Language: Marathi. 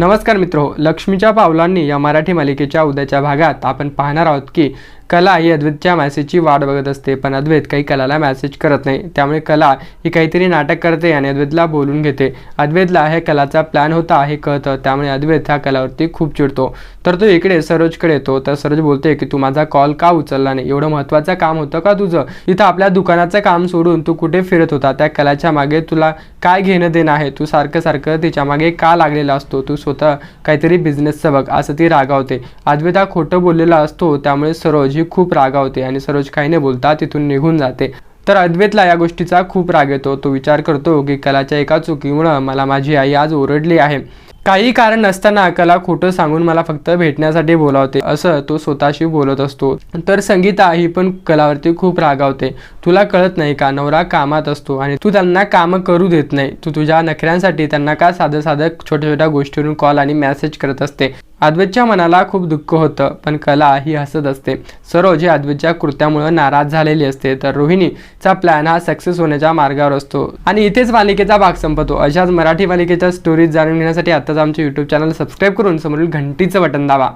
नमस्कार मित्रो लक्ष्मीच्या पावलांनी या मराठी मालिकेच्या उद्याच्या भागात आपण पाहणार आहोत की कला ही अद्वैतच्या मॅसेजची वाट बघत असते पण अद्वैत काही कलाला मॅसेज करत नाही. त्यामुळे कला ही काहीतरी नाटक करते आणि अद्वैतला बोलून घेते. अद्वैतला हे कलाचा प्लॅन होता हे कळतं. त्यामुळे अद्वैत ह्या कलावरती खूप चिडतो. तर तो इकडे सरोजकडे येतो. तर सरोज बोलते की तू माझा कॉल का उचलला नाही? एवढं महत्त्वाचं काम होतं का तुझं? इथं आपल्या दुकानाचं काम सोडून तू कुठे फिरत होता? त्या कलाच्या मागे तुला काय घेणं देणं आहे? तू सारखं सारखं तिच्यामागे का लागलेला असतो? तू स्वतः काहीतरी बिझनेसचं बघ. असं ती रागावते. अद्वैत खोटं बोललेला असतो त्यामुळे सरोज ही खूप रागावते आणि सरोज काही नाही बोलता तिथून निघून जाते. तर अद्वैतला या गोष्टीचा खूप राग येतो. तो विचार करतो की कलाच्या एका चुकीमुळं मला माझी आई आज ओरडली आहे. काही कारण नसताना कला खोटं सांगून मला फक्त भेटण्यासाठी बोलावते असं तो स्वतःशी बोलत असतो. तर संगीता ही पण कलावरती खूप रागावते. तुला कळत नाही का? नवरा कामात असतो आणि तू त्यांना कामं करू देत नाही. तू तुझ्या नखऱ्यांसाठी त्यांना का साधं साधं छोट्या छोट्या गोष्टीवरून कॉल आणि मेसेज करत असते? अद्वैतच्या मनाला खूप दुःख होतं पण कला ही हसत असते. सरोज ही अद्वैतच्या कृत्यामुळे नाराज झालेली असते. तर रोहिणीचा प्लॅन हा सक्सेस होण्याच्या मार्गावर असतो. आणि इथेच मालिकेचा भाग संपतो. अशाच मराठी मालिकेच्या स्टोरीज जाणून घेण्यासाठी आताच आमचे यूट्यूब चॅनल सबस्क्राईब करून समोरील घंटीचं बटन दाबा.